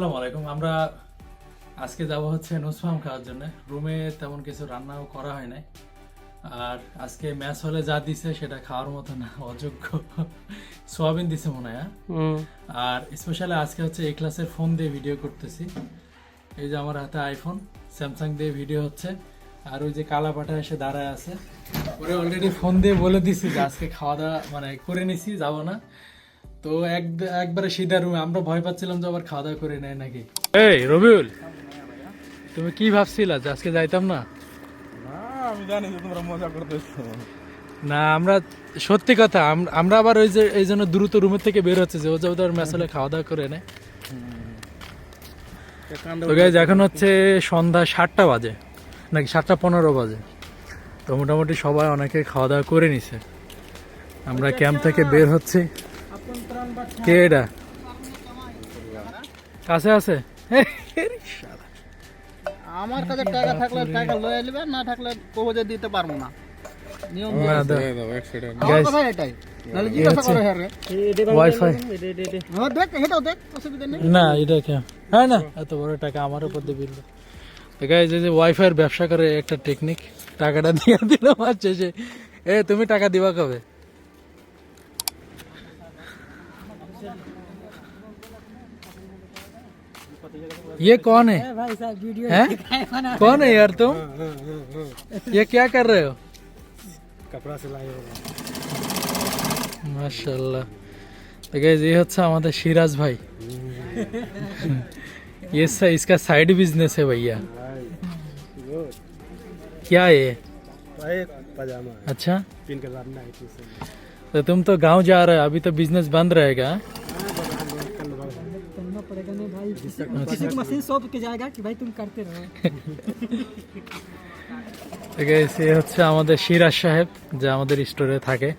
আসসালামু আলাইকুম। আমরা আজকে যাব হচ্ছে নুসফাম খাওয়ার জন্য। রুমে তেমন কিছু রান্নাও করা হয় নাই। আর আজকে ম্যাচ হলে যা দিছে সেটা খাওয়ার মতো না অযোগ্য। সোয়াবিন দিছে মনে হয় হ্যাঁ? আর স্পেশালি আজকে হচ্ছে এই ক্লাসের ফোন দিয়ে ভিডিও করতেছি। এই যে আমার হাতে আইফোন স্যামসাং দিয়ে ভিডিও হচ্ছে। আর ওই যে কালা পাঠা এসে দাঁড়ায় আছে। ওরে অলরেডি ফোন দিয়ে বলে দিছি যে আজকে খাওয়া দাওয়া মানে করে নিছি যাব না। তো এক একবারে সিধা রুমে আমরা ভয় পাচ্ছিলাম যে আবার খাওয়া দাওয়া করে নেয় নাকি। এই রবিউল তুমি কি ভাবছিলা যে আজকে যাইতাম না? না আমি জানি যে তোমরা মজা করতেছো। না আমরা সত্যি কথা আমরা আবার ওই যে এই জন্য দ্রুত রুমের থেকে বের হচ্ছে যে ও যাবে ওর ম্যাচ হলে খাওয়া দাওয়া করে নেয়। তো গাইজ এখন হচ্ছে সন্ধ্যা সাতটা বাজে নাকি সাতটা পনেরো বাজে। তো মোটামুটি সবাই অনেকে খাওয়া দাওয়া করে নিছে। আমরা ক্যাম্প থেকে বের হচ্ছি। কে এটা? কাছে আছে? আমার কাছে টাকা থাকলে টাকা লয়ে নেবে না থাকলে কবজে দিতে পারব না। নিয়ম না, কথা এটাই। হ্যাঁ ওয়াইফাই হ্যাঁ দেখ এটাও দেখ অসুবিধা নেই। না এটা কে? হ্যাঁ না এত বড় টাকা আমার উপর দিয়ে বিল এই যে ওয়াইফাইয়ের ব্যবসা করে একটা টেকনিক টাকাটা দিয়ে দিল মাস শেষে এ তুমি টাকা দিবা কবে? ये कौन है ভাই স্যার ভিডিও हैं कौन है यार तुम ये क्या कर रहे हो কাপড়া সেলাই হোগা माशाल्लाह तो गाइस ये হচ্ছে আমাদের সিরাজ ভাই ये सा- इसका साइड बिजनेस है भैया क्या है ये भाई पजामा अच्छा पिन के बाद ना इतनी से तो तुम तो गांव जा रहे हो अभी तो बिजनेस बंद रहेगा हाँ? करना पड़ेगा नहीं भाई किसी किसी को मशीन सौंप के जाएगा कि भाई तुम करते रहो তো guys, এ হচ্ছে আমাদের সিরাজ সাহেব যা আমাদের স্টোরে থাকে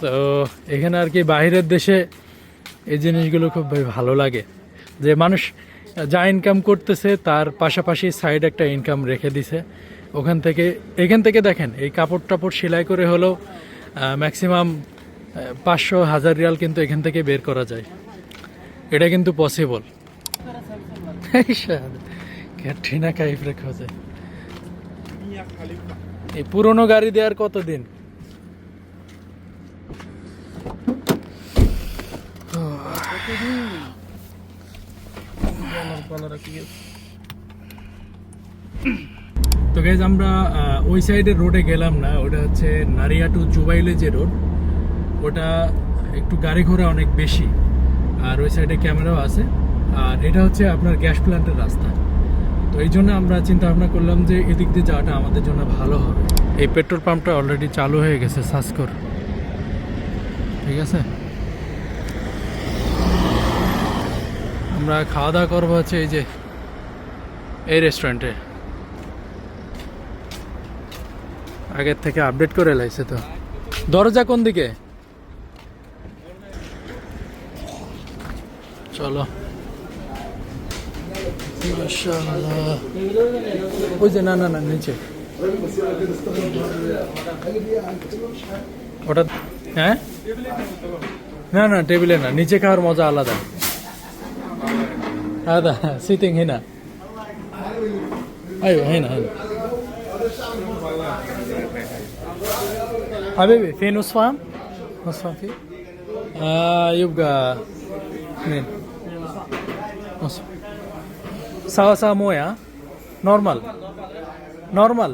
তো এখানে আর কি বাইরের দেশে এই জিনিসগুলো খুব ভাই ভালো লাগে যে মানুষ যা ইনকাম করতেছে তার পাশাপাশি সাইড একটা ইনকাম রেখে দিছে ওখান থেকে এখান থেকে দেখেন এই কাপড় টাপড় সেলাই করে হলেও ম্যাক্সিমাম পাঁচশো হাজার রিয়াল কিন্তু এখান থেকে বের করা যায়। এটা কিন্তু পসিবল ক্যাটরিনা কাইফ রেখা যায় এই পুরনো গাড়ি দেওয়ার কতদিন? তো গাইজ আমরা ওই সাইডের রোডে গেলাম না, ওটা হচ্ছে নারিয়া টু জুবাইলে যে রোড ওটা একটু গাড়ি ঘোড়া অনেক বেশি, আর ওই সাইডে ক্যামেরাও আছে, আর এটা হচ্ছে আপনার গ্যাস প্ল্যান্টের রাস্তা। তো এই জন্য আমরা চিন্তা ভাবনা করলাম যে এদিক দিয়ে যাওয়াটা আমাদের জন্য ভালো হবে। এই পেট্রোল পাম্পটা অলরেডি চালু হয়ে গেছে, সাসকর। ঠিক আছে? আমরা খাওয়া দাওয়া করব হচ্ছে এই যে, এই রেস্টুরেন্টে আগের থেকে আপডেট করে লাইছে তো। দরজা কোন দিকে? চলো। ওই যে, না না না, নিচে। ওটা হ্যাঁ? না না, টেবিলে না, নিচে খাওয়ার মজা আলাদা। আলাদা, সিটিং হে না আয়ো হ্যাঁ না হ্যাঁ حبيبي في نص فهم نص فهم فيه آه يبقى اثنين نص সাওয়া সাওয়া মোয়া নর্মাল নর্মাল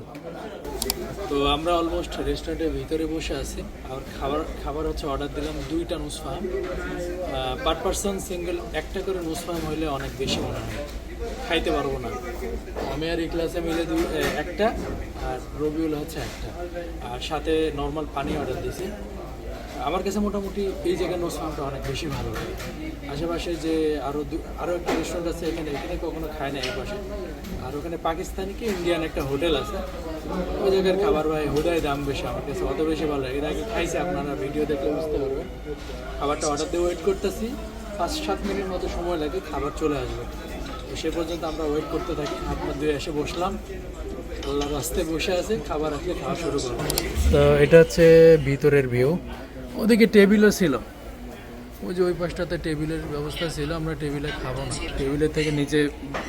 তো আমরা অলমোস্ট রেস্টুরেন্টের ভিতরে বসে আছি আর খাবার খাবার হচ্ছে অর্ডার দিলাম দুইটা নুসফাম পার পার্সন সিঙ্গেল একটা করে নুসফাম হইলে অনেক বেশি মনে হয় খাইতে পারব না। আমি আর এই ক্লাসে মিলে দুই একটা, আর রবিউল হচ্ছে একটা। আর সাথে নর্মাল পানি অর্ডার দিয়েছি আমার কাছে মোটামুটি এই জায়গার নোসফামটা অনেক বেশি ভালো লাগে। আশেপাশে যে আরও আরও একটা রেস্টুরেন্ট আছে এখানে এখানে কখনো খায় না এই পাশে। আর ওখানে পাকিস্তানি কি ইন্ডিয়ান একটা হোটেল আছে। ওই জায়গার খাবার ভাই হুদায় দাম বেশি আমার কাছে, অত বেশি ভালো লাগে এর আগে খাইছে, আপনারা ভিডিও দেখলে বুঝতে পারবেন। খাবারটা অর্ডার দিয়ে ওয়েট করতেছি। পাঁচ সাত মিনিট মতো সময় লাগে, খাবার চলে আসবে। সে পর্যন্ত আমরা ওয়েট করতে থাকি আপনার দুই এসে বসলাম। আল্লাহ রাস্তায় বসে আছে খাবার আসলে খাওয়া শুরু করব তো এটা হচ্ছে ভিতরের ভিউ ওদিকে টেবিলও ছিল। ওই যে ওই পাশটাতে টেবিলের ব্যবস্থা ছিল আমরা টেবিলে খাব না। টেবিলের থেকে নিচে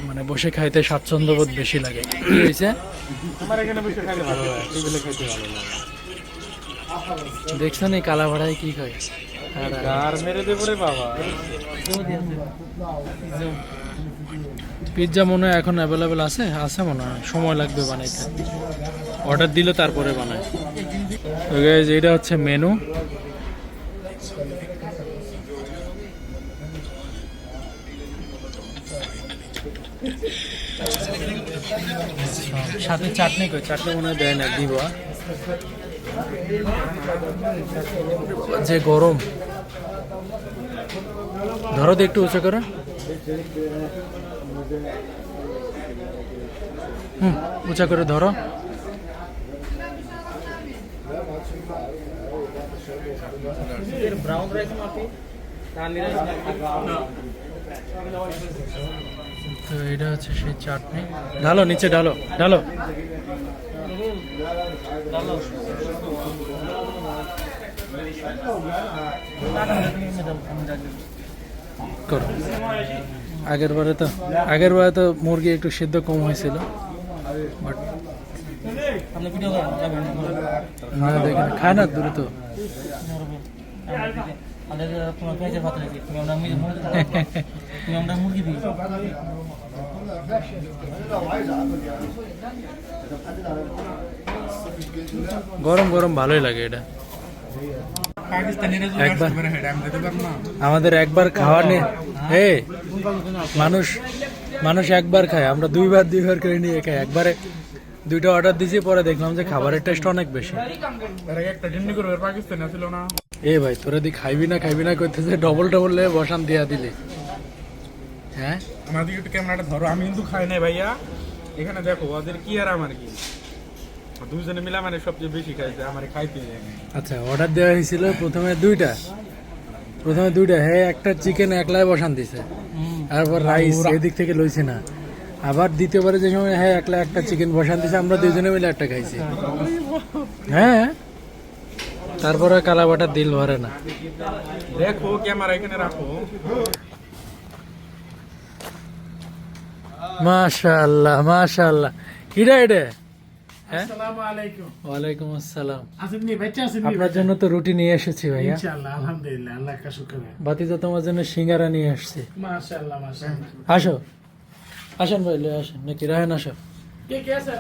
মানে বসে খাইতে স্বাচ্ছন্দ্য বোধ বেশি লাগে। কি হয়েছে আমার এখানে বসে খাইতে ভালো লাগে। টেবিলে খাইতে ভালো লাগে। দেখছেন এই কালা ভাড়ায় কি খায়? আর মেরে দেবো রে বাবা। পিৎজা মনে হয় এখন অ্যাভেলেবেল আছে আছে মনে হয় সময় লাগবে বানাইতে। অর্ডার দিলে তারপরে বানায়। তো guys, এটা হচ্ছে মেনু সাথে চাটনি কই চাটনি মনে হয় দেয় না দিব? যে গরম। ধরো তো একটু উঁচু করে। হুম উঁচা করে ধরো। তো এটা হচ্ছে সেই চাটনি। ঢালো নিচে ঢালো ঢালো। করো। আগের বারে তো আগের বারে তো মুরগি একটু সিদ্ধ কম হয়েছিল। বাট না দেখেন খায় না দ্রুত। গরম গরম ভালোই লাগে এটা। একবার না। আমাদের একবার খাওয়া নিয়ে হে মানুষ মানুষ একবার খায়। আমরা দুইবার দুইবার করে নিয়ে খাই। একবারে দুইটা অর্ডার দিয়েছি পরে দেখলাম যে খাবারের টেস্ট অনেক বেশি। না। এ ভাই তোরা দি খাইবি না খাইবি না করতেছে ডবল ডবল লে বসান দিয়া দিলে। হ্যাঁ? আমাদের একটু ক্যামেরাটা ধরো আমি কিন্তু খাই নাই ভাইয়া। এখানে দেখো ওদের কি আর আমার কি। দুজনে মিলে মানে সবচেয়ে বেশি খাইছে আমার খাইতে আচ্ছা অর্ডার দেওয়া হয়েছিল প্রথমে দুইটা। প্রথমে দুইটা হ্যাঁ একটা চিকেন একলাই বসান দিছে। তারপর রাইস এদিক থেকে লইছে না। আবার দ্বিতীয়বারে যে সময় হ্যাঁ একলা একটা চিকেন বসান দিছে আমরা দুজনে মিলে একটা খাইছি। হ্যাঁ। তারপরে কালা বাটার দিল ভরে না। দেখো ক্যামেরা এখানে রাখো। মাশাআল্লাহ মাশাআল্লাহ। কিরা এটা? ওয়ালাইকুম আসসালাম। আপনার জন্য তো রুটি নিয়ে এসেছি ভাইয়া। ইনশাআল্লাহ আলহামদুলিল্লাহ আল্লাহ বাতিজা তোমার জন্য সিঙ্গারা নিয়ে আসছি। আসো। আসেন ভাই আসেন। নাকি রাহেন আসো। কে কে আছে?